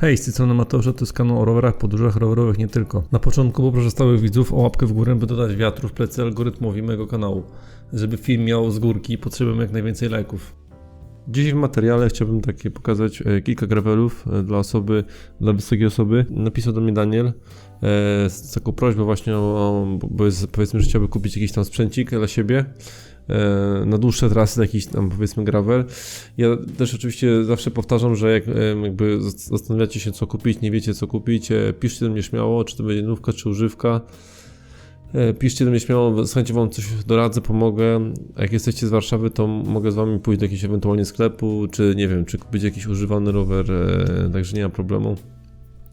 Hej, z tej strony Mateusz, to jest kanał o rowerach, podróżach rowerowych nie tylko. Na początku poproszę stałych widzów o łapkę w górę, by dodać wiatru w plecy algorytmowi mojego kanału. Żeby film miał z górki, potrzebujemy jak najwięcej lajków. Dzisiaj w materiale chciałbym takie pokazać e, kilka gravelów e, dla osoby, dla wysokiej osoby. Napisał do mnie Daniel e, z taką prośbą właśnie o, bo jest, powiedzmy, że chciałby kupić jakiś tam sprzęcik dla siebie na dłuższe trasy, jakiś tam powiedzmy gravel. Ja też oczywiście zawsze powtarzam, że jak e, jakby zas- zastanawiacie się co kupić, nie wiecie co kupić, e, piszcie do mnie śmiało, czy to będzie nówka, czy używka. E, Piszcie do mnie śmiało, z chęcią wam coś doradzę, pomogę. Jak jesteście z Warszawy, to mogę z wami pójść do jakiegoś ewentualnie sklepu, czy nie wiem, czy kupić jakiś używany rower, e, także nie ma problemu.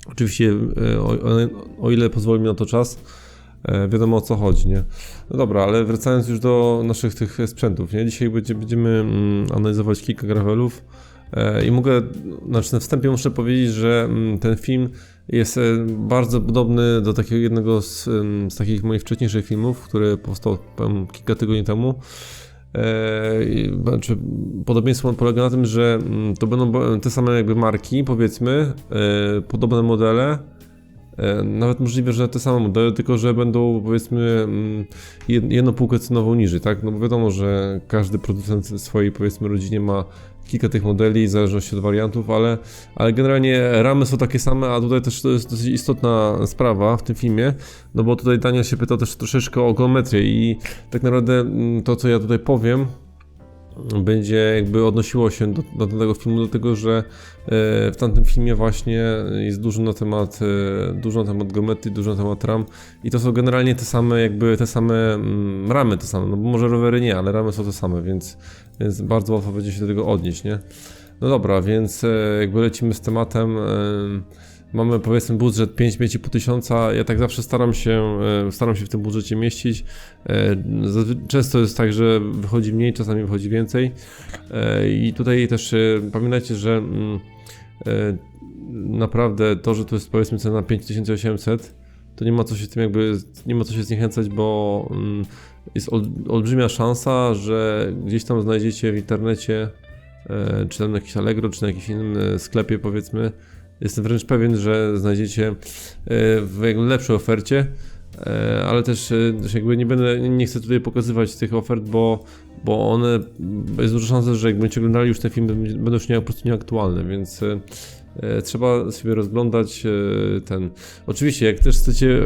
Oczywiście, e, o, o, o ile pozwoli mi na to czas, e, wiadomo o co chodzi, nie? No dobra, ale wracając już do naszych tych sprzętów, nie? Dzisiaj będzie, będziemy mm, analizować kilka gravelów e, i mogę, znaczy na wstępie muszę powiedzieć, że mm, ten film jest e, bardzo podobny do takiego jednego z, em, z takich moich wcześniejszych filmów, który powstał em, kilka tygodni temu. E, Znaczy, podobieństwo polega na tym, że mm, to będą te same jakby marki, powiedzmy, e, podobne modele, e, nawet możliwe, że te same modele, tylko że będą powiedzmy mm, jed- jedną półkę cenową niżej, tak? No bo wiadomo, że każdy producent w swojej powiedzmy rodzinie ma kilka tych modeli w zależności od wariantów, ale, ale generalnie ramy są takie same, a tutaj też to jest dosyć istotna sprawa w tym filmie, no bo tutaj Daniel się pytał też troszeczkę o geometrię i tak naprawdę mm, to, co ja tutaj powiem, będzie jakby odnosiło się do, do tego filmu, dlatego że e, w tamtym filmie właśnie jest dużo na temat, e, dużo na temat geometrii, dużo na temat ram i to są generalnie te same jakby te same mm, ramy te same, no bo może rowery nie, ale ramy są te same, więc, więc bardzo łatwo będzie się do tego odnieść, nie? No dobra, więc e, jakby lecimy z tematem. Mamy powiedzmy budżet 5-5,5 tysiąca. Ja tak zawsze staram się, e, staram się w tym budżecie mieścić. E, Często jest tak, że wychodzi mniej, czasami wychodzi więcej. E, I tutaj też pamiętajcie, że mm, naprawdę to, że to jest powiedzmy cena 5800, to nie ma co się tym jakby, nie ma co się zniechęcać, bo mm, jest ol, olbrzymia szansa, że gdzieś tam znajdziecie w internecie, czy tam na jakiś Allegro, czy na jakimś innym sklepie powiedzmy, Jestem wręcz pewien, że znajdziecie e, w lepszej ofercie, e, ale też, e, jakby nie będę, nie chcę tutaj pokazywać tych ofert, bo, bo one, jest duża szansa, że jak będziecie oglądali już ten film, będą już nie, po prostu nieaktualne, więc trzeba sobie rozglądać ten. Oczywiście, jak też chcecie,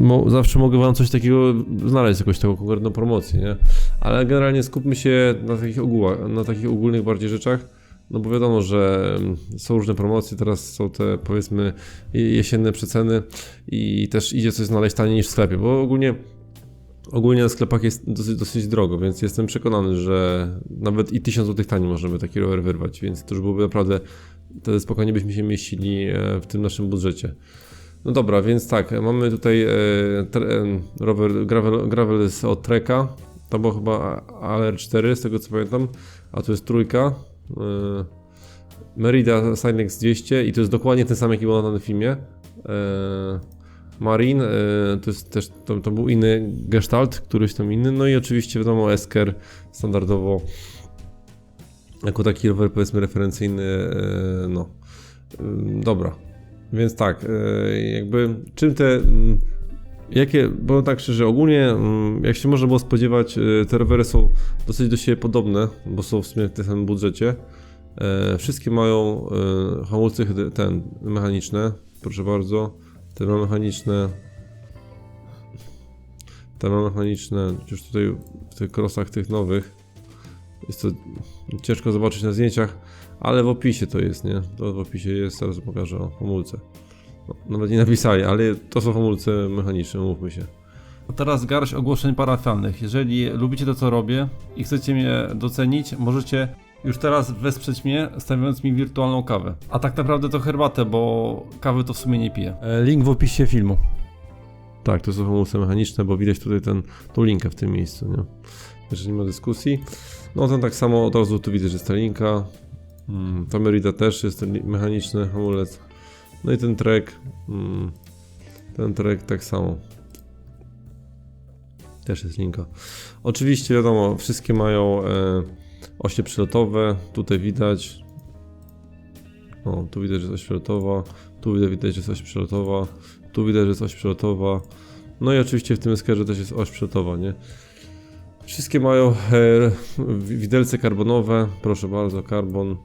mo, zawsze mogę wam coś takiego znaleźć, jakąś taką konkretną promocję, nie? Ale generalnie skupmy się na takich ogółach, na takich ogólnych bardziej rzeczach. No bo wiadomo, że są różne promocje, teraz są te powiedzmy je- jesienne przeceny i też idzie coś znaleźć taniej niż w sklepie, bo ogólnie ogólnie na sklepach jest dosyć, dosyć drogo, więc jestem przekonany, że nawet i 1000 zł taniej możemy taki rower wyrwać, więc to już byłoby naprawdę, wtedy spokojnie byśmy się mieścili e, w tym naszym budżecie. No dobra, więc tak, mamy tutaj e, tre, e, rower, gravel, gravel jest od Treka, to było chyba AR4 z tego co pamiętam, a tu jest trójka, Merida Silex 200 i to jest dokładnie ten sam jaki był na danym filmie. E, Marine, e, to jest też, to, to był inny Gestalt, któryś tam inny, no i oczywiście wiadomo Esker standardowo jako taki rower powiedzmy referencyjny, e, no. Dobra, więc tak, e, jakby czym te, mm, jakie, bo tak szczerze, ogólnie mm, jak się można było spodziewać, e, te rowery są dosyć do siebie podobne, bo są w sumie w tym samym budżecie. E, Wszystkie mają e, hamulce ten, mechaniczne, proszę bardzo. Te ma mechaniczne. Te ma mechaniczne, już tutaj w tych krosach tych nowych. Jest to ciężko zobaczyć na zdjęciach, ale w opisie to jest, nie? To w opisie jest, teraz pokażę o hamulce. Nawet nie napisali, ale to są hamulce mechaniczne, mówmy się. A teraz garść ogłoszeń parafialnych. Jeżeli lubicie to, co robię i chcecie mnie docenić, możecie już teraz wesprzeć mnie, stawiając mi wirtualną kawę. A tak naprawdę to herbatę, bo kawy to w sumie nie piję. E, Link w opisie filmu. Tak, to są hamulce mechaniczne, bo widać tutaj ten, tą linkę w tym miejscu, nie? Także nie ma dyskusji. No ten tak samo od razu tu widzę, że jest ta linka. Mm, Merida też jest mechaniczny hamulec. No i ten trek. Mm, ten trek tak samo. Też jest linka. Oczywiście wiadomo, wszystkie mają e, osie przylotowe. Tutaj widać. O, tu widać, że coś przelotowa, tu widać, że coś przelotowa, tu widać, że coś przelotowa. No i oczywiście w tym eskerze też jest oś przelotowa, nie? Wszystkie mają e, wi- widelce karbonowe, proszę bardzo, karbon.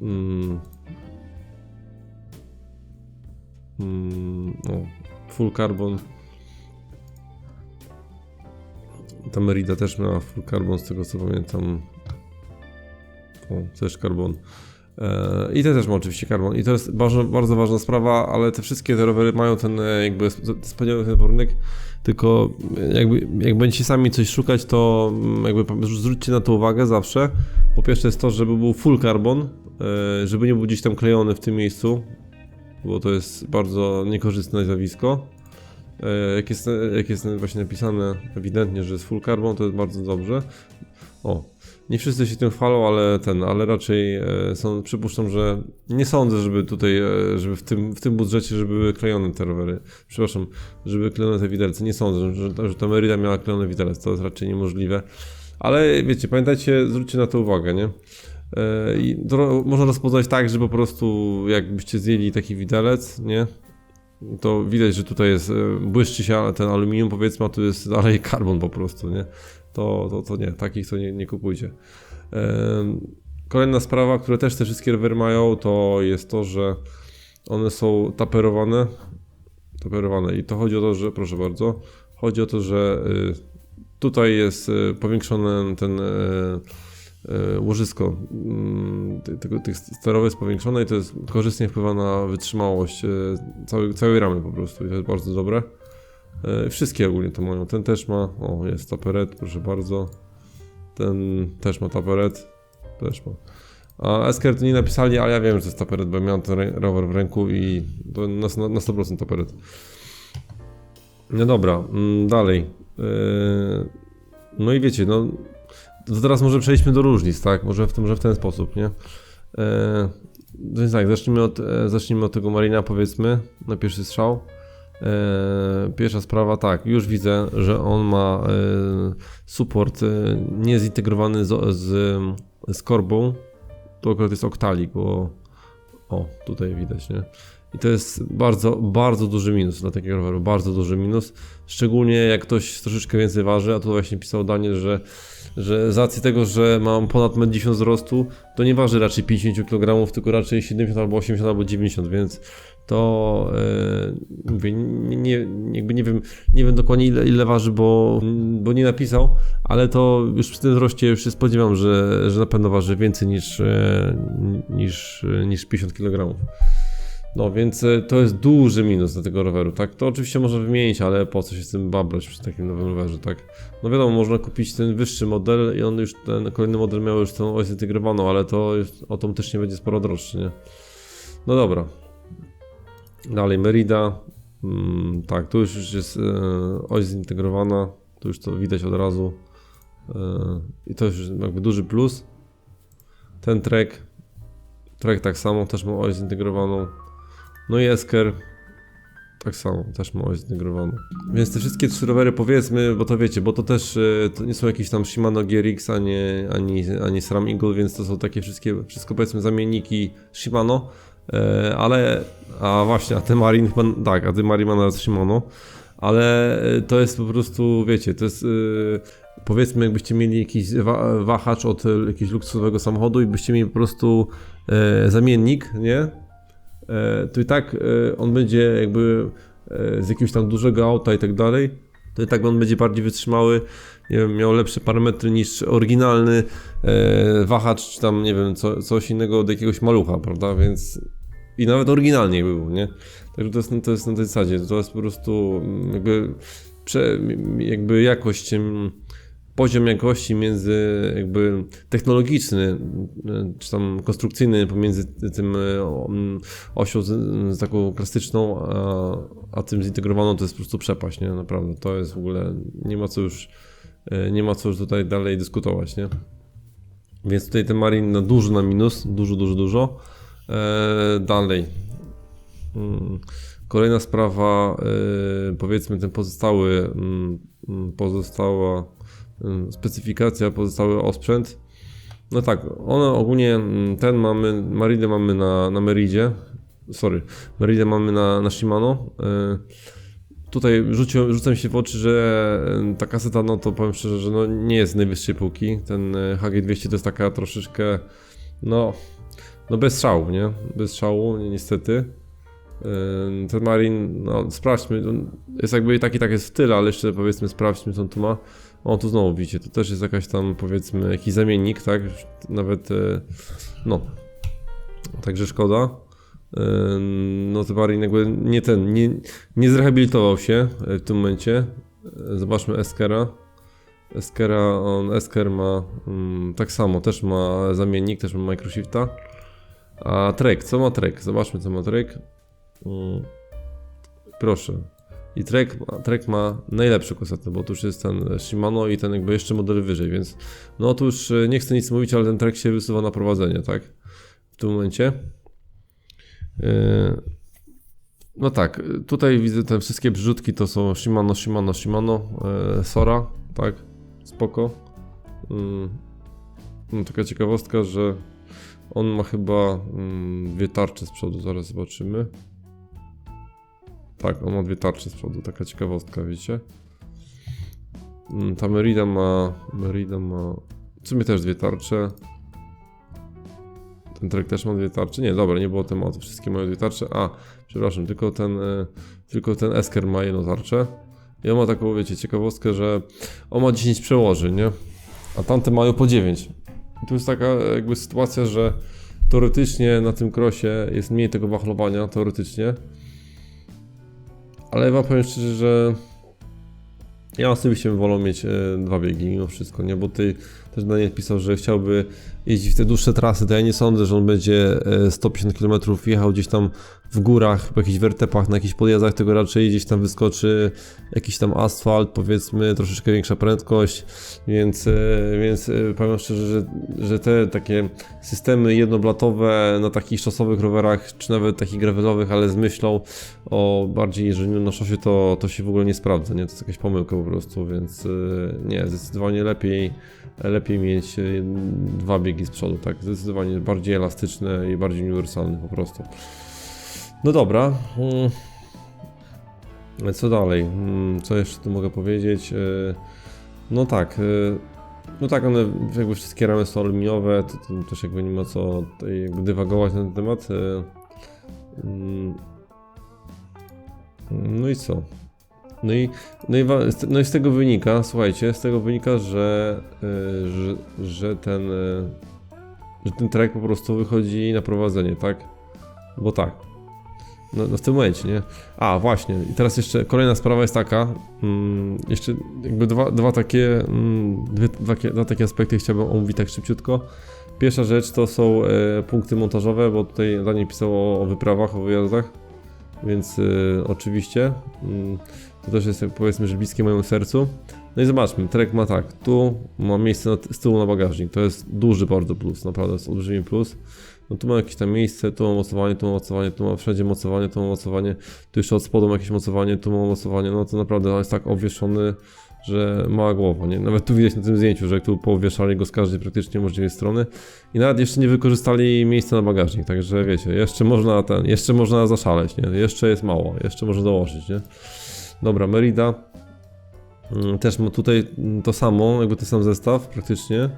Mm. Mm, o, full carbon. Ta Merida też miała full carbon, z tego co pamiętam. O, też karbon. E, I te też ma oczywiście karbon. I to jest bardzo, bardzo ważna sprawa, ale te wszystkie te rowery mają ten e, jakby sp- wspaniały ten warunek, tylko jakby jak będziecie sami coś szukać, to mm, jakby zwróćcie na to uwagę zawsze. Po pierwsze jest to, żeby był full carbon, e, żeby nie był gdzieś tam klejony w tym miejscu, bo to jest bardzo niekorzystne zjawisko. E, Jak jest, jak jest właśnie napisane ewidentnie, że jest full carbon, to jest bardzo dobrze. O, nie wszyscy się tym chwalą, ale ten, ale raczej e, są, przypuszczam, że nie sądzę, żeby tutaj, e, żeby w tym, w tym budżecie, żeby były klejone te rowery. Przepraszam, żeby klejone te widelce. Nie sądzę, że, że ta Merida miała klejone widelec, to jest raczej niemożliwe. Ale wiecie, pamiętajcie, zwróćcie na to uwagę, nie? E, I to można rozpoznać tak, że po prostu jakbyście zjęli taki widelec, nie? To widać, że tutaj jest, e, błyszczy się ten aluminium powiedzmy, a tu jest dalej karbon po prostu, nie? To, to, to nie, takich to nie, nie kupujcie. Em, Kolejna sprawa, które też te wszystkie rowery mają, to jest to, że one są taperowane. Taperowane i to chodzi o to, że, proszę bardzo, chodzi o to, że y, tutaj jest y, powiększone ten y, łożysko mm, tych sterowych jest powiększone i to jest korzystnie wpływa na wytrzymałość y, całej, całej ramy po prostu i to jest bardzo dobre. E, Wszystkie ogólnie to mają. Ten też ma. O, jest taperet, proszę bardzo. Ten też ma taperet. Też ma. A Esker to nie napisali, ale ja wiem, że to jest taperet, bo miałem ten rower w ręku i to na, na, na 100% taperet. No dobra, mm, dalej. E, No i wiecie, no. To teraz może przejdźmy do różnic, tak? Może w, tym, może w ten sposób, nie? E, Więc tak, zacznijmy od, e, zacznijmy od tego Marina, powiedzmy, na pierwszy strzał. E, Pierwsza sprawa, tak, już widzę, że on ma e, support e, niezintegrowany z, z, z korbą. To akurat jest oktalik, bo o, tutaj widać, nie? I to jest bardzo, bardzo duży minus dla takiego roweru, bardzo duży minus. Szczególnie jak ktoś troszeczkę więcej waży, a tu właśnie pisał Daniel, że, że z racji tego, że mam ponad 1,10 m wzrostu, to nie waży raczej 50 kg, tylko raczej 70 albo 80 albo 90, więc to e, mówię, nie, nie, jakby nie wiem, nie wiem dokładnie ile, ile waży, bo, bo nie napisał, ale to już przy tym wzroście już się spodziewam, że, że na pewno waży więcej niż, e, niż, niż 50 kg. No więc e, to jest duży minus dla tego roweru, tak? To oczywiście można wymienić, ale po co się z tym babrać przy takim nowym rowerze, tak? No wiadomo, można kupić ten wyższy model i on już, ten kolejny model miał już tą oś zintegrowaną, ale to już, o tą też nie będzie sporo droższy, nie? No dobra. Dalej Merida. Mm, tak, tu już jest e, oś zintegrowana, tu już to widać od razu. E, I to już jakby duży plus. Ten trek. Trek tak samo, też ma oś zintegrowaną. No i Esker tak samo, też ma oś zintegrowaną. Więc te wszystkie trzy rowery powiedzmy, bo to wiecie, bo to też e, to nie są jakieś tam Shimano GRX ani, ani, ani SRAM Eagle, więc to są takie wszystkie, wszystko powiedzmy zamienniki Shimano. E, ale, a właśnie, a ten Marin tak, a ten Marin ma nawet Shimano, ale e, to jest po prostu, wiecie, to jest, powiedzmy jakbyście mieli jakiś wa wahacz od jakiegoś luksusowego samochodu i byście mieli po prostu zamiennik, nie? E, to i tak e, on będzie jakby e, z jakiegoś tam dużego auta i tak dalej, to i tak on będzie bardziej wytrzymały, nie wiem, miał lepsze parametry niż oryginalny wahacz, czy tam, nie wiem, co, coś innego od jakiegoś malucha, prawda, więc i nawet oryginalnie był, nie? Także to jest, to jest na tej zasadzie, to jest po prostu mm, jakby, prze, jakby jakość, poziom jakości między jakby technologiczny, y, czy tam konstrukcyjny pomiędzy tym mm, osią z, z taką klasyczną, a, a tym zintegrowaną to jest po prostu przepaść, nie? Naprawdę, to jest w ogóle, nie ma co już, y, nie ma co już tutaj dalej dyskutować, nie? Więc tutaj ten Marin na dużo na minus, dużo, dużo, dużo. E, dalej. Mm, Kolejna sprawa, e, powiedzmy ten pozostały, mm, mm, pozostała specyfikacja, pozostały osprzęt. No tak, one ogólnie, ten mamy, Meridę mamy na, na Meridzie, sorry, Meridę mamy na, na Shimano. Y, Tutaj rzuciłem, rzucam się w oczy, że ta kaseta, no to powiem szczerze, że no nie jest z najwyższej półki. Ten y, HG200 to jest taka troszeczkę, no, no bez szału, nie? Bez szału, ni- niestety. Y, Ten Marin, no sprawdźmy, jest jakby i tak i tak jest w tyle, ale jeszcze powiedzmy sprawdźmy co on tu ma. O, tu znowu widzicie, to też jest jakaś tam powiedzmy jakiś zamiennik, tak? Nawet, y, no, także szkoda. Yy, No to nie ten, nie, nie zrehabilitował się w tym momencie. Zobaczmy Eskera. Eskera, on, Esker ma mm, tak samo, też ma zamiennik, też ma microshifta. A Trek, co ma Trek? Zobaczmy co ma Trek. Mm, Proszę. I Trek, Trek ma najlepszy kasetę, bo tu już jest ten Shimano i ten jakby jeszcze model wyżej, więc no tu już e, nie chcę nic mówić, ale ten Trek się wysuwa na prowadzenie, tak? W tym momencie. Yy, No tak, tutaj widzę te wszystkie brzutki to są Shimano, Shimano, Shimano, yy, Sora, tak, spoko. No, taka ciekawostka, że on ma chyba yy, dwie tarcze z przodu, zaraz zobaczymy. Tak, on ma dwie tarcze z przodu, taka ciekawostka, wiecie. Yy, Ta Merida ma, Merida ma w sumie też dwie tarcze. Ten trek też ma dwie tarcze? Nie, dobra, nie było tematu. Wszystkie mają dwie tarcze. A, przepraszam, tylko ten, e, tylko ten Esker ma jedną tarczę. I on ma taką, wiecie, ciekawostkę, że on ma 10 przełożeń, nie? A tamte mają po 9. I tu jest taka jakby sytuacja, że teoretycznie na tym krosie jest mniej tego wachlowania, teoretycznie. Ale wam powiem szczerze, że ja osobiście bym wolał mieć e, dwa biegi mimo wszystko, nie? Bo ty też Daniel pisał, że chciałby jeździć w te dłuższe trasy, to ja nie sądzę, że on będzie e, 150 km jechał gdzieś tam w górach, po jakichś wertepach, na jakichś podjazdach, tego raczej gdzieś tam wyskoczy jakiś tam asfalt, powiedzmy, troszeczkę większa prędkość, więc, e, więc e, powiem szczerze, że, że te takie systemy jednoblatowe na takich szosowych rowerach, czy nawet takich gravelowych, ale z myślą o bardziej jeżdżeniu na szosie, to, to się w ogóle nie sprawdza, nie? To jest jakaś pomyłka po prostu, więc e, nie, zdecydowanie lepiej lepiej mieć dwa biegi z przodu, tak? Zdecydowanie bardziej elastyczne i bardziej uniwersalne po prostu. No dobra. mm. Co dalej? Mm, Co jeszcze tu mogę powiedzieć? E, No tak. e, No tak, one jakby wszystkie ramy są aluminiowe, to, to też jakby nie ma co jakby dywagować na ten temat. e. Mm. No i co? No i, no, i, no i z tego wynika, słuchajcie, z tego wynika, że, że, że ten że ten track po prostu wychodzi na prowadzenie, tak? Bo tak. No, no w tym momencie, nie? A, właśnie. I teraz jeszcze kolejna sprawa jest taka. Mm, jeszcze jakby dwa, dwa takie. Mm, dwie, dwa, dwa takie aspekty chciałbym omówić tak szybciutko. Pierwsza rzecz to są e, punkty montażowe, bo tutaj Daniel pisał o, o wyprawach, o wyjazdach. Więc y, oczywiście. Mm, to też jest powiedzmy, że bliskie mojemu sercu. No i zobaczmy, Trek ma tak, tu ma miejsce na, z tyłu na bagażnik, to jest duży bardzo plus, naprawdę jest olbrzymi plus. No tu ma jakieś tam miejsce, tu ma mocowanie, tu ma mocowanie, tu wszędzie mocowanie, tu ma mocowanie, tu jeszcze od spodu ma jakieś mocowanie, tu ma mocowanie, no to naprawdę on jest tak obwieszony, że mała głowa, nie? Nawet tu widać na tym zdjęciu, że tu powieszali go z każdej praktycznie możliwej strony i nawet jeszcze nie wykorzystali miejsca na bagażnik, także wiecie, jeszcze można ten, jeszcze można zaszaleć, nie? Jeszcze jest mało, jeszcze można dołożyć, nie? Dobra, Merida. Mm, Też ma tutaj to samo, jakby ten sam zestaw praktycznie.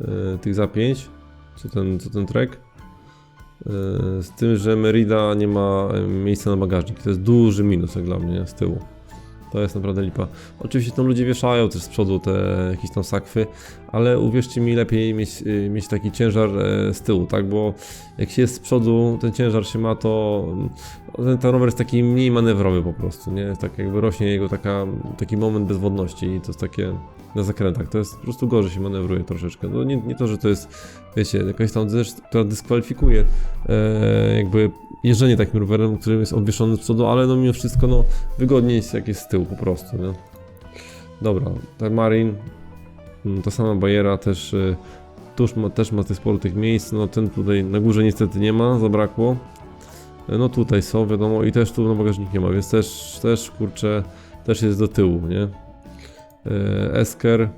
Yy, tych zapięć, co ten, co ten trek. Yy, z tym, że Merida nie ma yy, miejsca na bagażnik. To jest duży minus jak dla mnie z tyłu. To jest naprawdę lipa. Oczywiście tam ludzie wieszają też z przodu te jakieś tam sakwy, ale uwierzcie mi, lepiej mieć, yy, mieć taki ciężar z tyłu, tak? Bo jak się jest z przodu, ten ciężar się ma, to ten, ten rower jest taki mniej manewrowy po prostu, nie? Tak jakby rośnie jego taka, taki moment bezwodności i to jest takie na zakrętach, to jest po prostu gorzej się manewruje troszeczkę. No nie, nie to, że to jest, wiecie, jakaś tam rzecz, która dyskwalifikuje e, jakby jeżdżenie takim rowerem, który jest obwieszony z przodu, ale no mimo wszystko no wygodniej jest jak jest z tyłu po prostu, nie? Dobra, ten Marin, mm, ta sama bajera też, e, tuż ma, też ma tych sporo tych miejsc, no ten tutaj na górze niestety nie ma, zabrakło. No tutaj są, wiadomo, i też tu na bagażnik nie ma, więc też, też kurczę, też jest do tyłu, nie? E, Esker.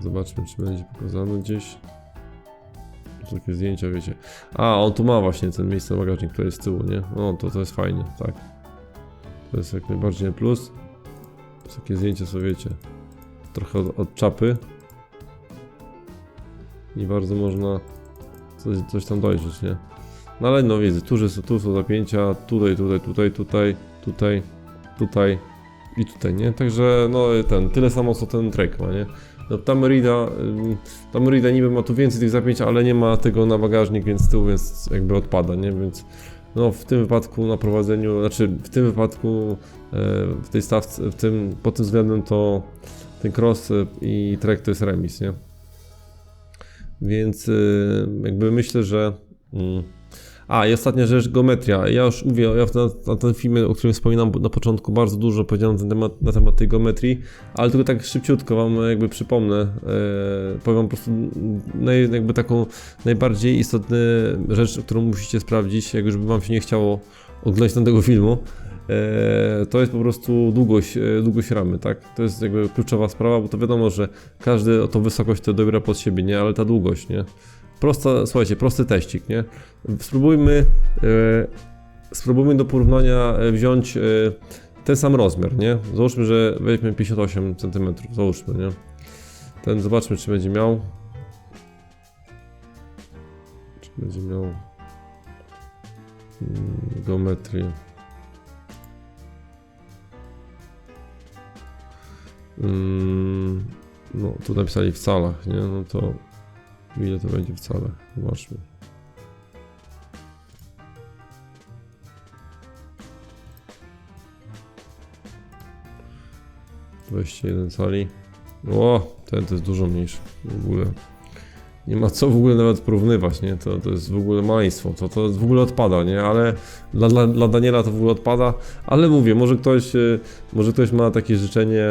Zobaczmy, czy będzie pokazane gdzieś. Takie zdjęcia, wiecie. A, on tu ma właśnie ten miejsce na bagażnik, które jest z tyłu, nie? No, to, to jest fajnie, tak. To jest jak najbardziej plus. Takie zdjęcie, co wiecie. Trochę od, od czapy. Nie bardzo można coś, coś tam dojrzeć, nie? No ale no widzę, tu, tu są zapięcia, tutaj, tutaj, tutaj, tutaj, tutaj, tutaj i tutaj, nie? Także no ten, tyle samo co ten trek ma, nie? No ta Merida, ym, ta Merida niby ma tu więcej tych zapięć, ale nie ma tego na bagażnik, więc z tyłu więc jakby odpada, nie? Więc no w tym wypadku na prowadzeniu, znaczy w tym wypadku e, w tej stawce, w tym, pod tym względem to ten cross e, i trek to jest remis, nie? Więc y, jakby myślę, że. A, i ostatnia rzecz, geometria. Ja już mówię, ja na, na tym filmie, o którym wspominam na początku, bardzo dużo powiedziałem na, ten temat, na temat tej geometrii, ale tylko tak szybciutko wam jakby przypomnę. E, powiem po prostu naj, jakby taką najbardziej istotną rzecz, którą musicie sprawdzić, jak już by wam się nie chciało oglądać tego filmu. E, to jest po prostu długość, e, długość ramy, tak? To jest jakby kluczowa sprawa, bo to wiadomo, że każdy o tą wysokość to dobiera pod siebie, nie? Ale ta długość, nie? Prosta, słuchajcie, prosty teścik, nie? Spróbujmy, e, spróbujmy do porównania e, wziąć e, ten sam rozmiar, nie? Załóżmy, że weźmy 58 cm, załóżmy, nie? Ten, zobaczmy, czy będzie miał. Czy będzie miał mm, geometrię. Mm, no, tu napisali w calach, nie? No to ile to będzie w calach? Zobaczmy. Dwadzieścia jeden cali. O, ten to jest dużo mniejszy w ogóle. Nie ma co w ogóle nawet porównywać, nie? To, to jest w ogóle maleństwo, to, to w ogóle odpada, nie? Ale dla, dla, dla Daniela to w ogóle odpada, ale mówię, może ktoś, e, może ktoś ma takie życzenie,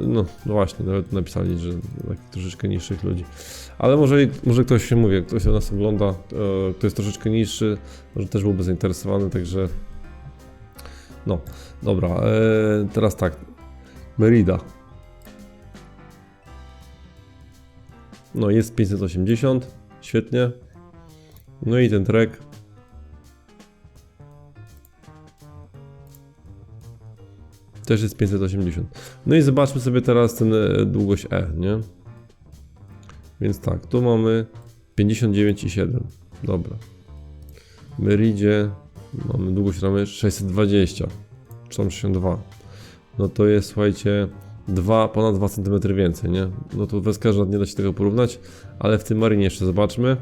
no, no właśnie, nawet napisali, że takich troszeczkę niższych ludzi. Ale może, może ktoś się mówi, ktoś nas ogląda, e, kto jest troszeczkę niższy, może też byłby zainteresowany, także no, dobra, e, teraz tak, Merida. No jest 580, świetnie. No i ten trek. Też jest 580. No i zobaczmy sobie teraz ten e, długość E, nie? Więc tak, tu mamy 59,7. Dobra. Meridzie mamy długość ramy 620, czy tam 62. No to jest, słuchajcie, 2, ponad 2 cm więcej, nie? No to w Weskerze nie da się tego porównać, ale w tym Marinie jeszcze zobaczmy.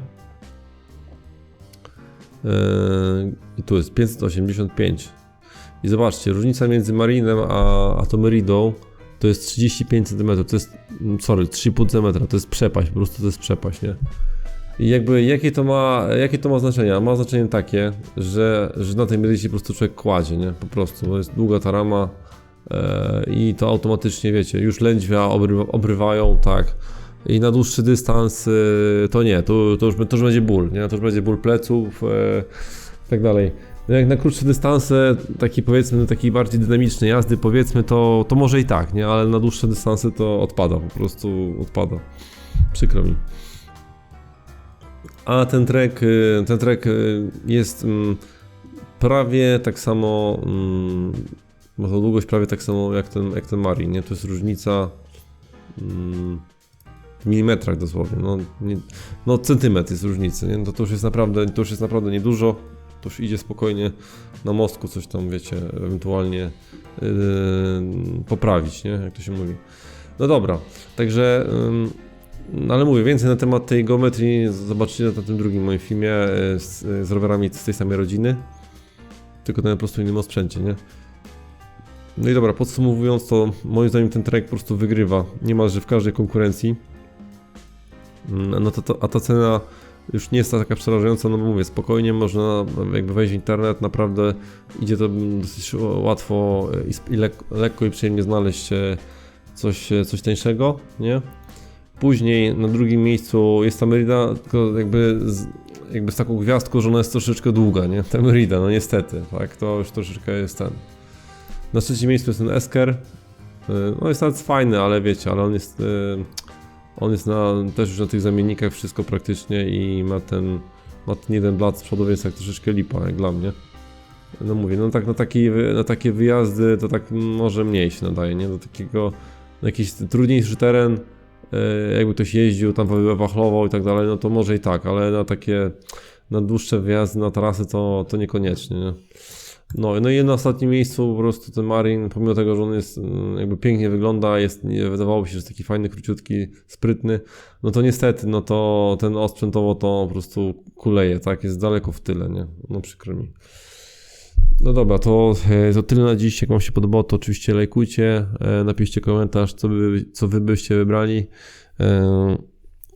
Yy, tu jest 585. I zobaczcie, różnica między Marinem a, a tą Meridą to jest 35 cm, to jest, mm, sorry, 3,5 cm, to jest przepaść, po prostu to jest przepaść, nie? I jakby, jakie to ma, jakie to ma znaczenie? Ma znaczenie takie, że, że na tej Meridzie się po prostu człowiek kładzie, nie? Po prostu, bo jest długa ta rama, i to automatycznie, wiecie, już lędźwia obrywa, obrywają, tak. I na dłuższy dystans e, to nie, to, to, już, to już będzie ból, nie? To już będzie ból pleców e, i tak dalej. No jak na krótsze dystanse, taki powiedzmy, taki bardziej dynamicznej jazdy, powiedzmy, to, to może i tak, nie? Ale na dłuższe dystanse to odpada, po prostu odpada. Przykro mi. A ten trek, y, ten trek y, jest mm, prawie tak samo mm, ma to długość prawie tak samo jak ten, jak ten Marin, nie? To jest różnica mm, w milimetrach dosłownie, no, nie, no centymetr jest różnicy, nie? To, to już jest naprawdę, to już jest naprawdę niedużo, to już idzie spokojnie na mostku coś tam, wiecie, ewentualnie yy, poprawić, nie? Jak to się mówi. No dobra, także... Yy, no ale mówię, więcej na temat tej geometrii zobaczycie na tym drugim moim filmie yy, z, z rowerami z tej samej rodziny. Tylko na po prostu innym osprzęcie, nie? No i dobra, podsumowując to, moim zdaniem ten trek po prostu wygrywa niemalże w każdej konkurencji. Mm, No to, to, a ta cena już nie jest taka przerażająca, no bo mówię, spokojnie można jakby wejść w internet, naprawdę idzie to dosyć łatwo i, lekko i przyjemnie znaleźć e, coś, e, coś tańszego, nie? Później na drugim miejscu jest ta Merida, tylko jakby z, jakby z taką gwiazdką, że ona jest troszeczkę długa, nie? Ta Merida, no niestety, tak? To już troszeczkę jest ten. Na trzecim miejscu jest ten Esker. Y, No jest nawet fajny, ale wiecie, ale on jest. y, On jest na, też już na tych zamiennikach wszystko praktycznie i ma ten, ma ten jeden blat z przodu, więc tak troszeczkę lipa, jak dla mnie. No mówię, no tak na takie, wy- na takie wyjazdy to tak może mniej się nadaje, nie? Do takiego, na jakiś trudniejszy teren, e, jakby ktoś jeździł, tam wachlował i tak dalej, no to może i tak, ale na takie, na dłuższe wyjazdy, na trasy to, to niekoniecznie, nie? No, no i na ostatnim miejscu po prostu ten Marin, pomimo tego, że on jest mm, jakby pięknie wygląda, jest, nie- wydawało mi się, że jest taki fajny, króciutki, sprytny, no to niestety, no to ten osprzętowo to po prostu kuleje, tak? Jest daleko w tyle, nie? No przykro mi. No dobra, to, e, to tyle na dziś. Jak Wam się podobało, to oczywiście lajkujcie, e, napiszcie komentarz, co wy, co wy byście wybrali.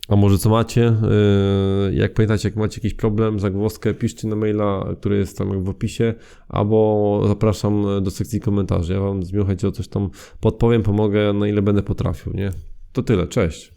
A może co macie? E, Jak pamiętacie, jak macie jakiś problem, zagwozdkę, piszcie na maila, który jest tam w opisie, albo zapraszam do sekcji komentarzy. Ja Wam z chęcią coś tam podpowiem, pomogę, na ile będę potrafił, nie? To tyle, cześć.